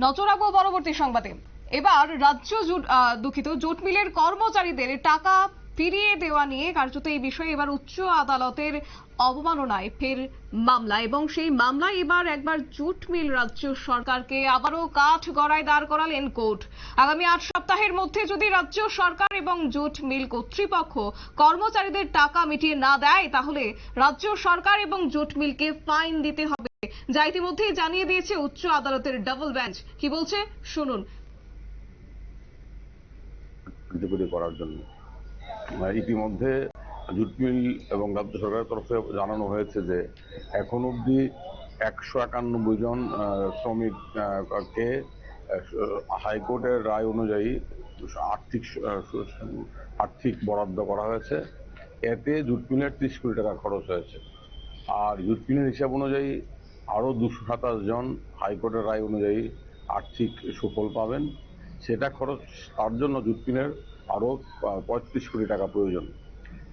নজর রাখব পরবর্তী সংবাদে। এবার রাজ্য দুঃখিত, জুট মিলের কর্মচারীদের টাকা ফিরিয়ে দেওয়া নিয়ে কার্যত এই বিষয়ে এবার উচ্চ আদালতের অবমাননায় ফের মামলা এবং সেই মামলায় এবার একবার জুট মিল রাজ্য সরকারকে আবারও কাঠ গড়ায় দাঁড় করালেন কোর্ট। আগামী আট সপ্তাহের মধ্যে যদি রাজ্য সরকার এবং জুট মিল কর্তৃপক্ষ কর্মচারীদের টাকা মিটিয়ে না দেয় তাহলে রাজ্য সরকার এবং জুট মিলকে ফাইন দিতে হবে। যা ইতিমধ্যেই জানিয়ে দিয়েছে উচ্চ আদালতের ডাবল বেঞ্চ। কি বলছে? শুনুন। করার জন্য। ইতিমধ্যে জুট মিল এবং রাজ্য সরকারের তরফে জানানো হয়েছে যে এখন অবধি একশো একানব্বই জন আহ, হাইকোর্টের রায় অনুযায়ী আর্থিক আর্থিক বরাদ্দ করা হয়েছে। এতে জুট মিলের ত্রিশ কোটি টাকা খরচ হয়েছে। আর জুট মিলের হিসাব অনুযায়ী আরও দুশো সাতাশ জন হাইকোর্টের রায় অনুযায়ী আর্থিক সুফল পাবেন। সেটা খরচ, তার জন্য জুটপিনের আরও পঁয়ত্রিশ কোটি টাকা প্রয়োজন।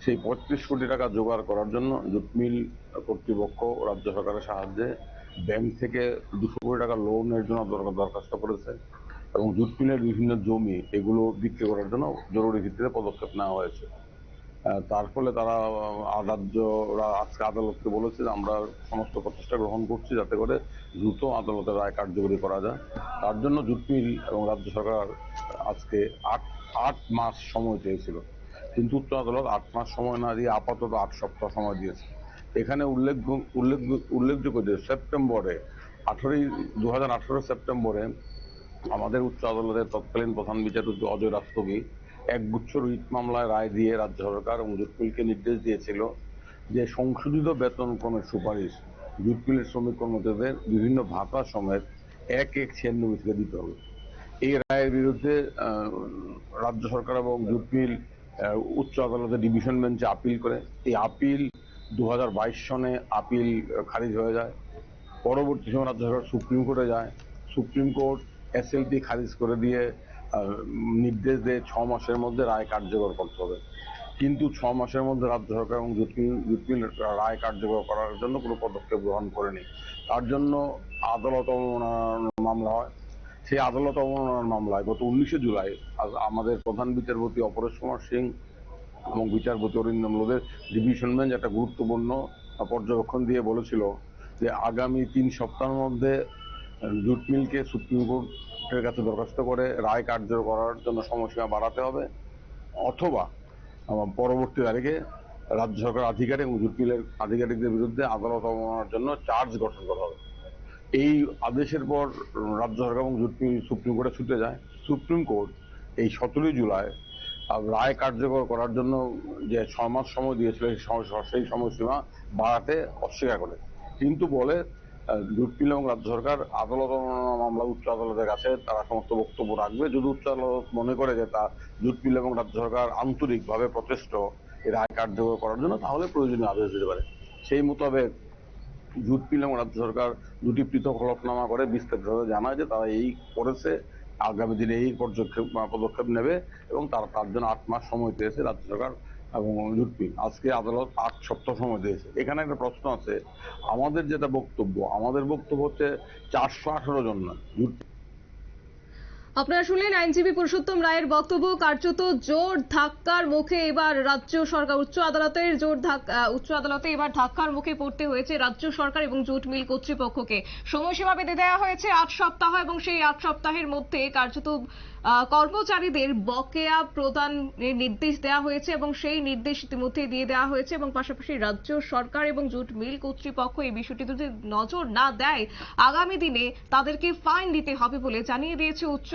সেই পঁয়ত্রিশ কোটি টাকা জোগাড় করার জন্য জুটমিল কর্তৃপক্ষ রাজ্য সরকারের সাহায্যে ব্যাংক থেকে দুশো কোটি টাকা লোনের জন্য দরখাস্ত করেছে এবং জুটমিলের বিভিন্ন জমি এগুলো বিক্রি করার জন্য জরুরি ভিত্তিতে পদক্ষেপ নেওয়া হয়েছে। তার ফলে তারা আহ, রাজ্যরা আজকে আদালতকে বলেছে যে আমরা সমস্ত প্রচেষ্টা গ্রহণ করছি যাতে করে দ্রুত আদালতের রায় কার্যকরী করা যায়। তার জন্য জুটমিল এবং রাজ্য সরকার আজকে আট আট মাস সময় চেয়েছিল। কিন্তু উচ্চ আদালত আট মাস সময় না দিয়ে আপাতত আট সপ্তাহ সময় দিয়েছে। এখানে উল্লেখ উল্লেখ উল্লেখযোগ্য যে সেপ্টেম্বরে, আঠারোই দু সেপ্টেম্বরে আমাদের উচ্চ আদালতের তৎকালীন প্রধান বিচারপতি অজয় রাস্তগি একগুচ্ছ রিট মামলায় রায় দিয়ে রাজ্য সরকার এবং জুটমিলকে নির্দেশ দিয়েছিল যে সংশোধিত বেতন ক্রমের সুপারিশ জুটমিলের শ্রমিক কর্মচারীদের বিভিন্ন ভাতা সমেত এক এক ছিয়ানব্বই দিতে হবে। এই রায়ের বিরুদ্ধে রাজ্য সরকার এবং জুটমিল উচ্চ আদালতে ডিভিশন বেঞ্চে আপিল করে। এই আপিল দু হাজার বাইশ সনে আপিল খারিজ হয়ে যায়। পরবর্তী সময় রাজ্য সরকার সুপ্রিম কোর্টে যায়। সুপ্রিম কোর্ট এসএলপি খারিজ করে দিয়ে নির্দেশ দেয় ছ মাসের মধ্যে রায় কার্যকর করতে হবে। কিন্তু ছ মাসের মধ্যে রাজ্য সরকার এবং জুটমিল রায় কার্যকর করার জন্য কোনো পদক্ষেপ গ্রহণ করেনি। তার জন্য আদালত অবমাননার মামলা হয়। সেই আদালত অবমাননার মামলায় গত উনিশে জুলাই আমাদের প্রধান বিচারপতি অপরেশ কুমার সিং এবং বিচারপতি অরিন্দম লোদের ডিভিশন বেঞ্চ একটা গুরুত্বপূর্ণ পর্যবেক্ষণ দিয়ে বলেছিল যে আগামী তিন সপ্তাহের মধ্যে জুট মিলকে সুপ্রিম কোর্টের কাছে দরখাস্ত করে রায় কার্যকর করার জন্য সময়সীমা বাড়াতে হবে অথবা পরবর্তী তারিখে রাজ্য সরকার আধিকারিক এবং জুট মিলের আধিকারিকদের বিরুদ্ধে আদালত অবমাননার জন্য চার্জ গঠন করা হবে। এই আদেশের পর রাজ্য সরকার এবং জুট মিল সুপ্রিম কোর্টে ছুটে যায়। সুপ্রিম কোর্ট এই সতেরোই জুলাই রায় কার্যকর করার জন্য যে ছয় মাস সময় দিয়েছিল, সেই সময়- সেই সময়সীমা বাড়াতে অস্বীকার করে। কিন্তু বলে জুট এবং রাজ্য সরকার আদালত মামলা উচ্চ আদালতের কাছে তারা সমস্ত বক্তব্য রাখবে। যদি উচ্চ আদালত মনে করে যে তা মিল এবং রাজ্য সরকার আন্তরিকভাবে প্রচেষ্ট রায় কার্যকর করার জন্য, তাহলে প্রয়োজনীয় আদেশ দিতে পারে। সেই মোতাবেক জুট মিল এবং রাজ্য সরকার দুটি পৃথক হলফনামা করে বিস্তারিতভাবে জানায় যে তারা এই করেছে। আগামী দিনে এই পদক্ষেপ পদক্ষেপ নেবে এবং তারা তার জন্য আট মাস সময় পেয়েছে রাজ্য সরকার এবং জুট আজকে আদালত আট সপ্তাহ সময় দিয়েছে। এখানে একটা প্রশ্ন আছে। আমাদের যেটা বক্তব্য, আমাদের বক্তব্য হচ্ছে চারশো আঠারো জন না আপনারা শুনলেন আইনজীবী পুরুষোত্তম রায়ের বক্তব্য, কার্যত জোর ধাক্কার মুখে এবার রাজ্য সরকার, উচ্চ আদালতের জোর ধাক্কা উচ্চ আদালতে এবার ধাক্কার মুখে পড়তে হয়েছে রাজ্য সরকার এবং জুট মিল কর্তৃপক্ষকে। সময়সীমা বেঁধে দেওয়া হয়েছে আট সপ্তাহ এবং সেই আট সপ্তাহের মধ্যে কার্যত কর্মচারীদের বকেয়া প্রদানের নির্দেশ দেওয়া হয়েছে এবং সেই নির্দেশ ইতিমধ্যে দিয়ে দেওয়া হয়েছে এবং পাশাপাশি রাজ্য সরকার এবং জুট মিল কর্তৃপক্ষ এই বিষয়টি যদি নজর না দেয়, আগামী দিনে তাদেরকে ফাইন দিতে হবে বলে জানিয়ে দিয়েছে উচ্চ